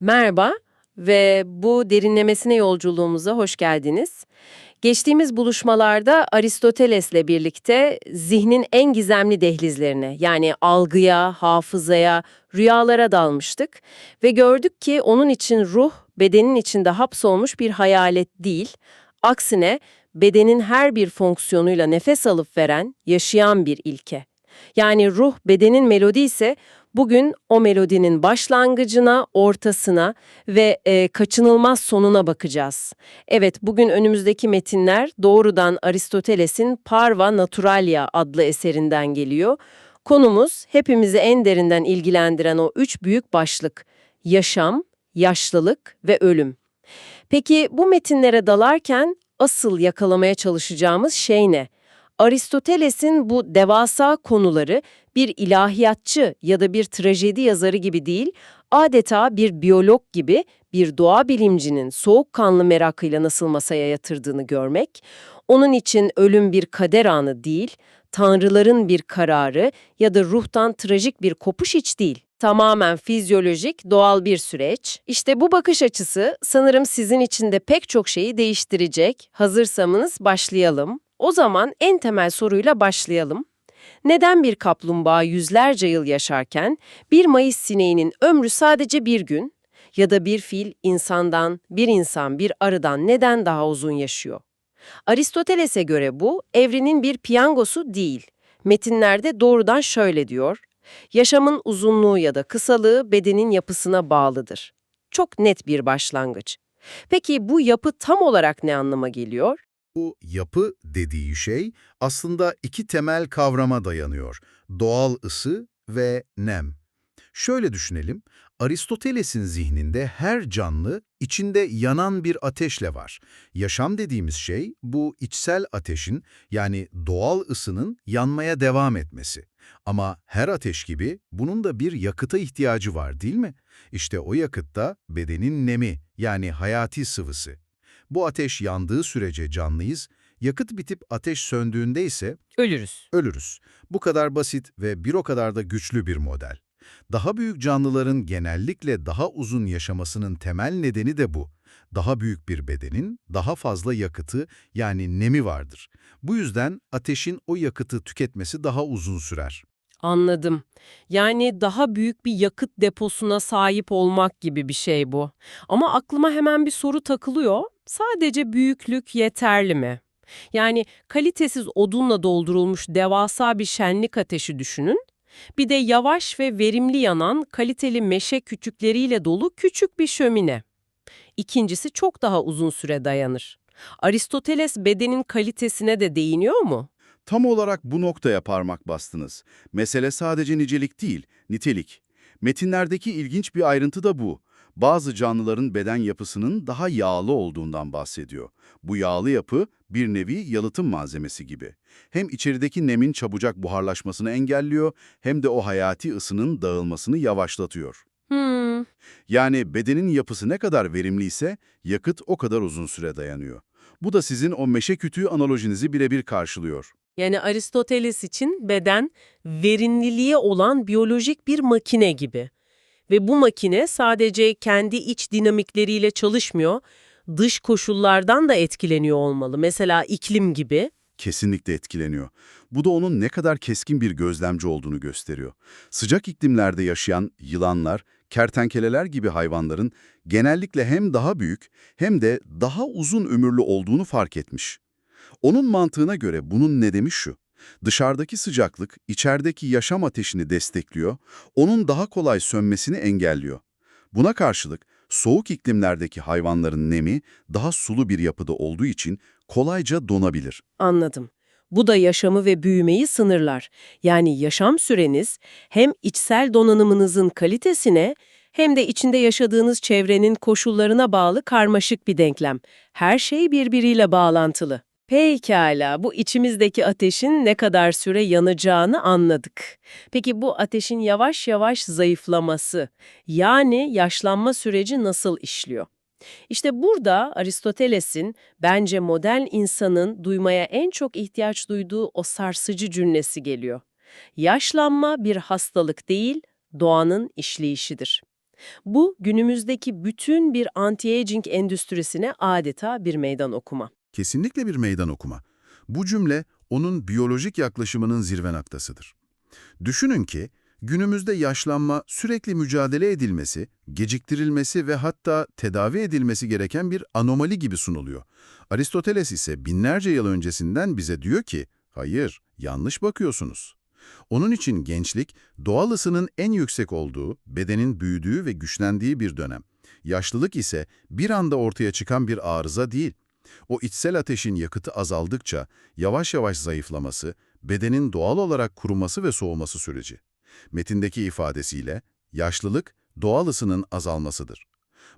Merhaba ve bu derinlemesine yolculuğumuza hoş geldiniz. Geçtiğimiz buluşmalarda Aristoteles'le birlikte zihnin en gizemli dehlizlerine yani algıya, hafızaya, rüyalara dalmıştık ve gördük ki onun için ruh bedenin içinde hapsolmuş bir hayalet değil, aksine bedenin her bir fonksiyonuyla nefes alıp veren, yaşayan bir ilke. Yani ruh bedenin melodi ise bugün o melodinin başlangıcına, ortasına ve e, kaçınılmaz sonuna bakacağız. Evet, bugün önümüzdeki metinler doğrudan Aristoteles'in Parva Naturalia adlı eserinden geliyor. Konumuz hepimizi en derinden ilgilendiren o üç büyük başlık. Yaşam, yaşlılık ve ölüm. Peki bu metinlere dalarken asıl yakalamaya çalışacağımız şey ne? Aristoteles'in bu devasa konuları bir ilahiyatçı ya da bir trajedi yazarı gibi değil, adeta bir biyolog gibi bir doğa bilimcinin soğukkanlı merakıyla nasıl masaya yatırdığını görmek, onun için ölüm bir kader anı değil, tanrıların bir kararı ya da ruhtan trajik bir kopuş hiç değil. Tamamen fizyolojik, doğal bir süreç. İşte bu bakış açısı sanırım sizin için de pek çok şeyi değiştirecek. Hazırsanız başlayalım. O zaman en temel soruyla başlayalım. Neden bir kaplumbağa yüzlerce yıl yaşarken bir Mayıs sineğinin ömrü sadece bir gün ya da bir fil insandan, bir insan bir arıdan neden daha uzun yaşıyor? Aristoteles'e göre bu evrenin bir piyangosu değil. Metinlerde doğrudan şöyle diyor, yaşamın uzunluğu ya da kısalığı bedenin yapısına bağlıdır. Çok net bir başlangıç. Peki bu yapı tam olarak ne anlama geliyor? Bu yapı dediği şey aslında iki temel kavrama dayanıyor. Doğal ısı ve nem. Şöyle düşünelim, Aristoteles'in zihninde her canlı içinde yanan bir ateşle var. Yaşam dediğimiz şey bu içsel ateşin yani doğal ısının yanmaya devam etmesi. Ama her ateş gibi bunun da bir yakıta ihtiyacı var değil mi? İşte o yakıt da bedenin nemi yani hayati sıvısı. Bu ateş yandığı sürece canlıyız, yakıt bitip ateş söndüğünde ise Ölürüz. ölürüz. Bu kadar basit ve bir o kadar da güçlü bir model. Daha büyük canlıların genellikle daha uzun yaşamasının temel nedeni de bu. Daha büyük bir bedenin daha fazla yakıtı yani nemi vardır. Bu yüzden ateşin o yakıtı tüketmesi daha uzun sürer. Anladım. Yani daha büyük bir yakıt deposuna sahip olmak gibi bir şey bu. Ama aklıma hemen bir soru takılıyor. Sadece büyüklük yeterli mi? Yani kalitesiz odunla doldurulmuş devasa bir şenlik ateşi düşünün. Bir de yavaş ve verimli yanan kaliteli meşe küçükleriyle dolu küçük bir şömine. İkincisi çok daha uzun süre dayanır. Aristoteles bedenin kalitesine de değiniyor mu? Tam olarak bu noktaya parmak bastınız. Mesele sadece nicelik değil, nitelik. Metinlerdeki ilginç bir ayrıntı da bu. Bazı canlıların beden yapısının daha yağlı olduğundan bahsediyor. Bu yağlı yapı bir nevi yalıtım malzemesi gibi. Hem içerideki nemin çabucak buharlaşmasını engelliyor hem de o hayati ısının dağılmasını yavaşlatıyor. Hmm, Yani bedenin yapısı ne kadar verimliyse yakıt o kadar uzun süre dayanıyor. Bu da sizin o meşe kütüğü analojinizi birebir karşılıyor. Yani Aristoteles için beden verimliliğe olan biyolojik bir makine gibi. Ve bu makine sadece kendi iç dinamikleriyle çalışmıyor, dış koşullardan da etkileniyor olmalı. Mesela iklim gibi. Kesinlikle etkileniyor. Bu da onun ne kadar keskin bir gözlemci olduğunu gösteriyor. Sıcak iklimlerde yaşayan yılanlar, kertenkeleler gibi hayvanların genellikle hem daha büyük hem de daha uzun ömürlü olduğunu fark etmiş. Onun mantığına göre bunun nedeni şu. Dışarıdaki sıcaklık içerideki yaşam ateşini destekliyor, onun daha kolay sönmesini engelliyor. Buna karşılık soğuk iklimlerdeki hayvanların nemi daha sulu bir yapıda olduğu için kolayca donabilir. Anladım. Bu da yaşamı ve büyümeyi sınırlar. Yani yaşam süreniz hem içsel donanımınızın kalitesine hem de içinde yaşadığınız çevrenin koşullarına bağlı karmaşık bir denklem. Her şey birbiriyle bağlantılı. Pekala, bu içimizdeki ateşin ne kadar süre yanacağını anladık. Peki bu ateşin yavaş yavaş zayıflaması, yani yaşlanma süreci nasıl işliyor? İşte burada Aristoteles'in bence modern insanın duymaya en çok ihtiyaç duyduğu o sarsıcı cümlesi geliyor. Yaşlanma bir hastalık değil, doğanın işleyişidir. Bu günümüzdeki bütün bir anti-aging endüstrisine adeta bir meydan okuma. Kesinlikle bir meydan okuma. Bu cümle onun biyolojik yaklaşımının zirve noktasıdır. Düşünün ki günümüzde yaşlanma sürekli mücadele edilmesi, geciktirilmesi ve hatta tedavi edilmesi gereken bir anomali gibi sunuluyor. Aristoteles ise binlerce yıl öncesinden bize diyor ki, hayır, yanlış bakıyorsunuz. Onun için gençlik, doğal ısının en yüksek olduğu, bedenin büyüdüğü ve güçlendiği bir dönem. Yaşlılık ise bir anda ortaya çıkan bir arıza değil. O içsel ateşin yakıtı azaldıkça yavaş yavaş zayıflaması, bedenin doğal olarak kuruması ve soğuması süreci. Metindeki ifadesiyle, yaşlılık doğal ısının azalmasıdır.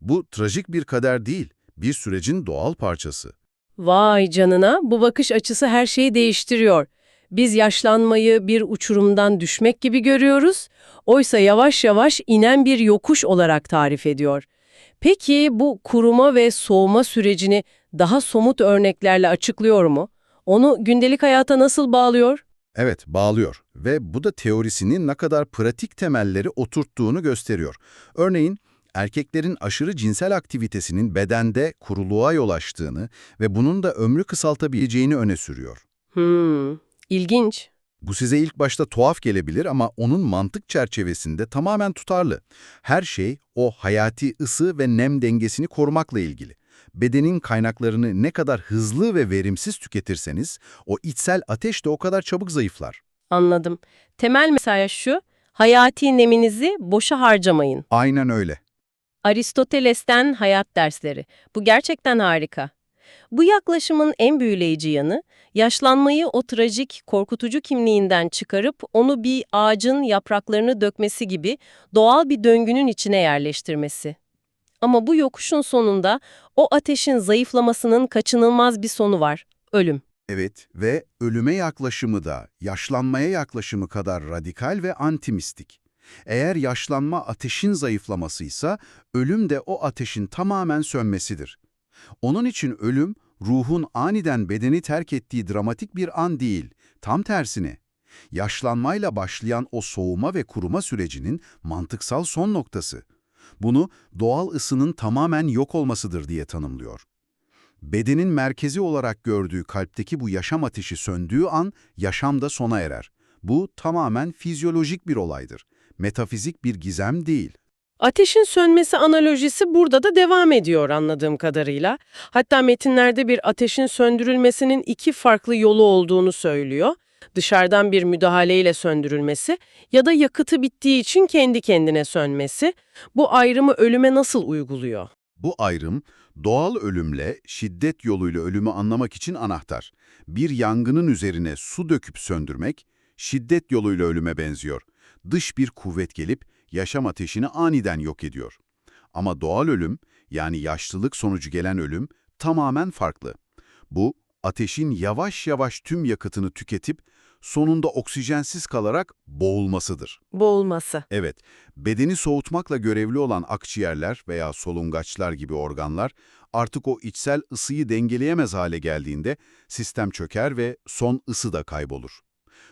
Bu trajik bir kader değil, bir sürecin doğal parçası. Vay canına, bu bakış açısı her şeyi değiştiriyor. Biz yaşlanmayı bir uçurumdan düşmek gibi görüyoruz, oysa yavaş yavaş inen bir yokuş olarak tarif ediyor. Peki bu kuruma ve soğuma sürecini daha somut örneklerle açıklıyor mu? Onu gündelik hayata nasıl bağlıyor? Evet, bağlıyor ve bu da teorisinin ne kadar pratik temelleri oturttuğunu gösteriyor. Örneğin, erkeklerin aşırı cinsel aktivitesinin bedende kuruluğa yol açtığını ve bunun da ömrü kısaltabileceğini öne sürüyor. Hmm, ilginç. Bu size ilk başta tuhaf gelebilir ama onun mantık çerçevesinde tamamen tutarlı. Her şey o hayati ısı ve nem dengesini korumakla ilgili. Bedenin kaynaklarını ne kadar hızlı ve verimsiz tüketirseniz, o içsel ateş de o kadar çabuk zayıflar. Anladım. Temel mesaj şu, hayati neminizi boşa harcamayın. Aynen öyle. Aristoteles'ten hayat dersleri. Bu gerçekten harika. Bu yaklaşımın en büyüleyici yanı, yaşlanmayı o trajik, korkutucu kimliğinden çıkarıp onu bir ağacın yapraklarını dökmesi gibi doğal bir döngünün içine yerleştirmesi. Ama bu yokuşun sonunda o ateşin zayıflamasının kaçınılmaz bir sonu var, ölüm. Evet ve ölüme yaklaşımı da yaşlanmaya yaklaşımı kadar radikal ve antimistik. Eğer yaşlanma ateşin zayıflamasıysa, ölüm de o ateşin tamamen sönmesidir. Onun için ölüm, ruhun aniden bedeni terk ettiği dramatik bir an değil, tam tersine. Yaşlanmayla başlayan o soğuma ve kuruma sürecinin mantıksal son noktası. Bunu doğal ısının tamamen yok olmasıdır diye tanımlıyor. Bedenin merkezi olarak gördüğü kalpteki bu yaşam ateşi söndüğü an yaşam da sona erer. Bu tamamen fizyolojik bir olaydır. Metafizik bir gizem değil. Ateşin sönmesi analojisi burada da devam ediyor anladığım kadarıyla. Hatta metinlerde bir ateşin söndürülmesinin iki farklı yolu olduğunu söylüyor. Dışarıdan bir müdahaleyle söndürülmesi ya da yakıtı bittiği için kendi kendine sönmesi. Bu ayrımı ölüme nasıl uyguluyor? Bu ayrım, doğal ölümle şiddet yoluyla ölümü anlamak için anahtar. Bir yangının üzerine su döküp söndürmek, şiddet yoluyla ölüme benziyor. Dış bir kuvvet gelip yaşam ateşini aniden yok ediyor. Ama doğal ölüm, yani yaşlılık sonucu gelen ölüm, tamamen farklı. Bu, ateşin yavaş yavaş tüm yakıtını tüketip, sonunda oksijensiz kalarak boğulmasıdır. Boğulması. Evet, bedeni soğutmakla görevli olan akciğerler veya solungaçlar gibi organlar artık o içsel ısıyı dengeleyemez hale geldiğinde sistem çöker ve son ısı da kaybolur.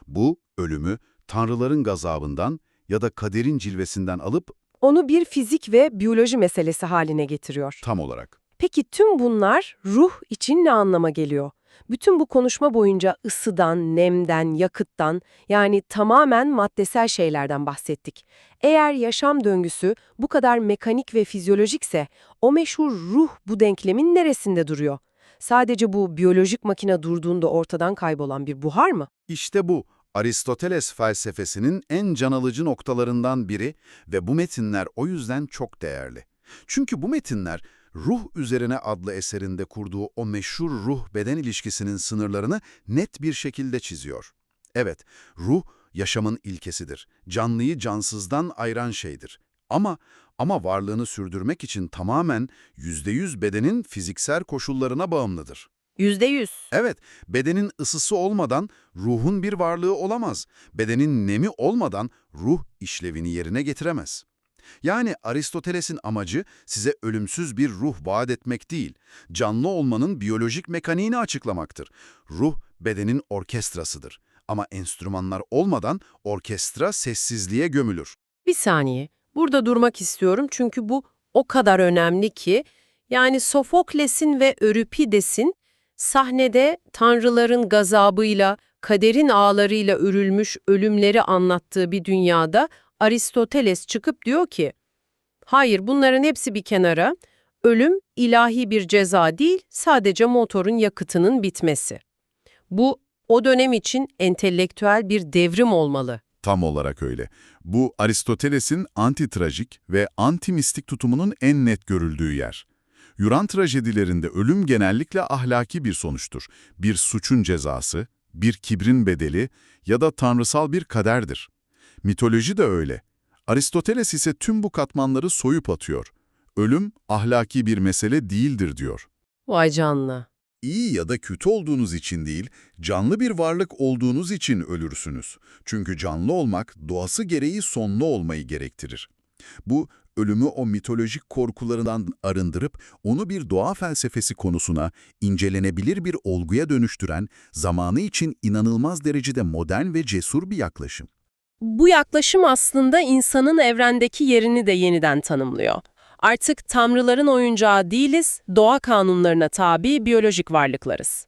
Bu, ölümü tanrıların gazabından ya da kaderin cilvesinden alıp Onu bir fizik ve biyoloji meselesi haline getiriyor. tam olarak Peki tüm bunlar ruh için ne anlama geliyor? Bütün bu konuşma boyunca ısıdan, nemden, yakıttan yani tamamen maddesel şeylerden bahsettik. Eğer yaşam döngüsü bu kadar mekanik ve fizyolojikse o meşhur ruh bu denklemin neresinde duruyor? Sadece bu biyolojik makine durduğunda ortadan kaybolan bir buhar mı? İşte bu Aristoteles felsefesinin en can alıcı noktalarından biri ve bu metinler o yüzden çok değerli. Çünkü bu metinler Ruh Üzerine adlı eserinde kurduğu o meşhur ruh-beden ilişkisinin sınırlarını net bir şekilde çiziyor. Evet, ruh yaşamın ilkesidir. Canlıyı cansızdan ayıran şeydir. Ama ama varlığını sürdürmek için tamamen %100 bedenin fiziksel koşullarına bağımlıdır. Yüzde yüz. Evet, bedenin ısısı olmadan ruhun bir varlığı olamaz. Bedenin nemi olmadan ruh işlevini yerine getiremez. Yani Aristoteles'in amacı size ölümsüz bir ruh vaat etmek değil, canlı olmanın biyolojik mekaniğini açıklamaktır. Ruh, bedenin orkestrasıdır. Ama enstrümanlar olmadan orkestra sessizliğe gömülür. Bir saniye. Burada durmak istiyorum çünkü bu o kadar önemli ki, yani Sofokles'in ve Öripides'in sahnede tanrıların gazabıyla, kaderin ağlarıyla örülmüş ölümleri anlattığı bir dünyada Aristoteles çıkıp diyor ki, hayır bunların hepsi bir kenara, ölüm ilahi bir ceza değil, sadece motorun yakıtının bitmesi. Bu o dönem için entelektüel bir devrim olmalı. Tam olarak öyle. Bu Aristoteles'in antitrajik ve antimistik tutumunun en net görüldüğü yer. Yunan trajedilerinde ölüm genellikle ahlaki bir sonuçtur. Bir suçun cezası, bir kibrin bedeli ya da tanrısal bir kaderdir. Mitoloji de öyle. Aristoteles ise tüm bu katmanları soyup atıyor. Ölüm ahlaki bir mesele değildir diyor. Vay canına. İyi ya da kötü olduğunuz için değil, canlı bir varlık olduğunuz için ölürsünüz. Çünkü canlı olmak doğası gereği sonlu olmayı gerektirir. Bu, ölümü o mitolojik korkularından arındırıp onu bir doğa felsefesi konusuna, incelenebilir bir olguya dönüştüren, zamanı için inanılmaz derecede modern ve cesur bir yaklaşım. Bu yaklaşım aslında insanın evrendeki yerini de yeniden tanımlıyor. Artık tanrıların oyuncağı değiliz, doğa kanunlarına tabi biyolojik varlıklarız.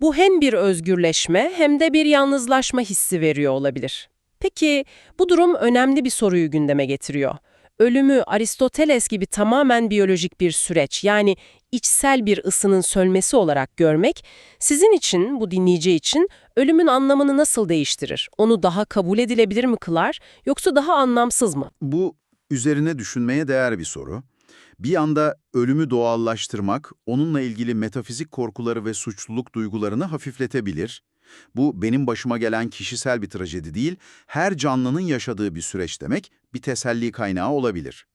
Bu hem bir özgürleşme hem de bir yalnızlaşma hissi veriyor olabilir. Peki bu durum önemli bir soruyu gündeme getiriyor. Ölümü Aristoteles gibi tamamen biyolojik bir süreç yani içsel bir ısının sölmesi olarak görmek sizin için, bu dinleyici için ölümün anlamını nasıl değiştirir? Onu daha kabul edilebilir mi kılar yoksa daha anlamsız mı? Bu üzerine düşünmeye değer bir soru. Bir yanda ölümü doğallaştırmak, onunla ilgili metafizik korkuları ve suçluluk duygularını hafifletebilir. Bu benim başıma gelen kişisel bir trajedi değil, her canlının yaşadığı bir süreç demek bir teselli kaynağı olabilir.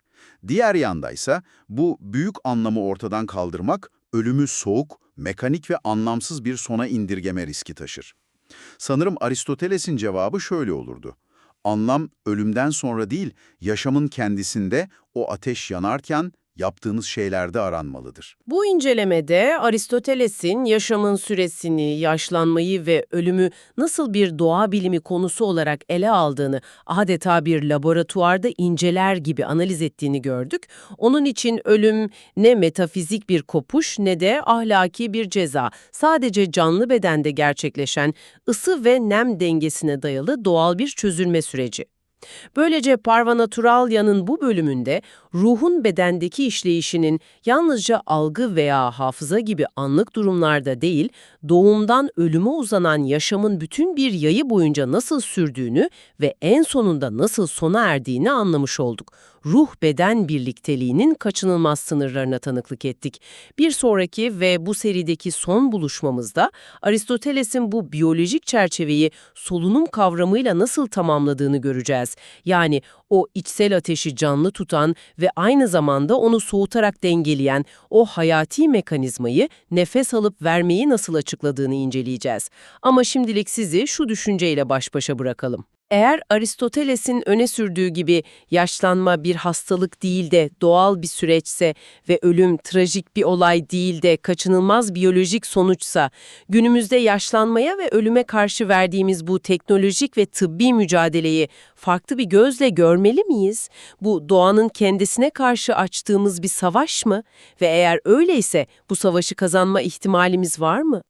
Diğer yandaysa bu büyük anlamı ortadan kaldırmak, ölümü soğuk, mekanik ve anlamsız bir sona indirgeme riski taşır. Sanırım Aristoteles'in cevabı şöyle olurdu. Anlam ölümden sonra değil, yaşamın kendisinde o ateş yanarken yaptığınız şeylerde aranmalıdır. Bu incelemede Aristoteles'in yaşamın süresini, yaşlanmayı ve ölümü nasıl bir doğa bilimi konusu olarak ele aldığını adeta bir laboratuvarda inceler gibi analiz ettiğini gördük. Onun için ölüm ne metafizik bir kopuş ne de ahlaki bir ceza. Sadece canlı bedende gerçekleşen ısı ve nem dengesine dayalı doğal bir çözülme süreci. Böylece Parvanaturalya'nın bu bölümünde ruhun bedendeki işleyişinin yalnızca algı veya hafıza gibi anlık durumlarda değil, doğumdan ölüme uzanan yaşamın bütün bir yayı boyunca nasıl sürdüğünü ve en sonunda nasıl sona erdiğini anlamış olduk. Ruh-beden birlikteliğinin kaçınılmaz sınırlarına tanıklık ettik. Bir sonraki ve bu serideki son buluşmamızda Aristoteles'in bu biyolojik çerçeveyi solunum kavramıyla nasıl tamamladığını göreceğiz. Yani o içsel ateşi canlı tutan ve aynı zamanda onu soğutarak dengeleyen o hayati mekanizmayı nefes alıp vermeyi nasıl açıkladığını inceleyeceğiz. Ama şimdilik sizi şu düşünceyle baş başa bırakalım. Eğer Aristoteles'in öne sürdüğü gibi yaşlanma bir hastalık değil de doğal bir süreçse ve ölüm trajik bir olay değil de kaçınılmaz biyolojik sonuçsa, günümüzde yaşlanmaya ve ölüme karşı verdiğimiz bu teknolojik ve tıbbi mücadeleyi farklı bir gözle görmeli miyiz? Bu doğanın kendisine karşı açtığımız bir savaş mı? Ve eğer öyleyse bu savaşı kazanma ihtimalimiz var mı?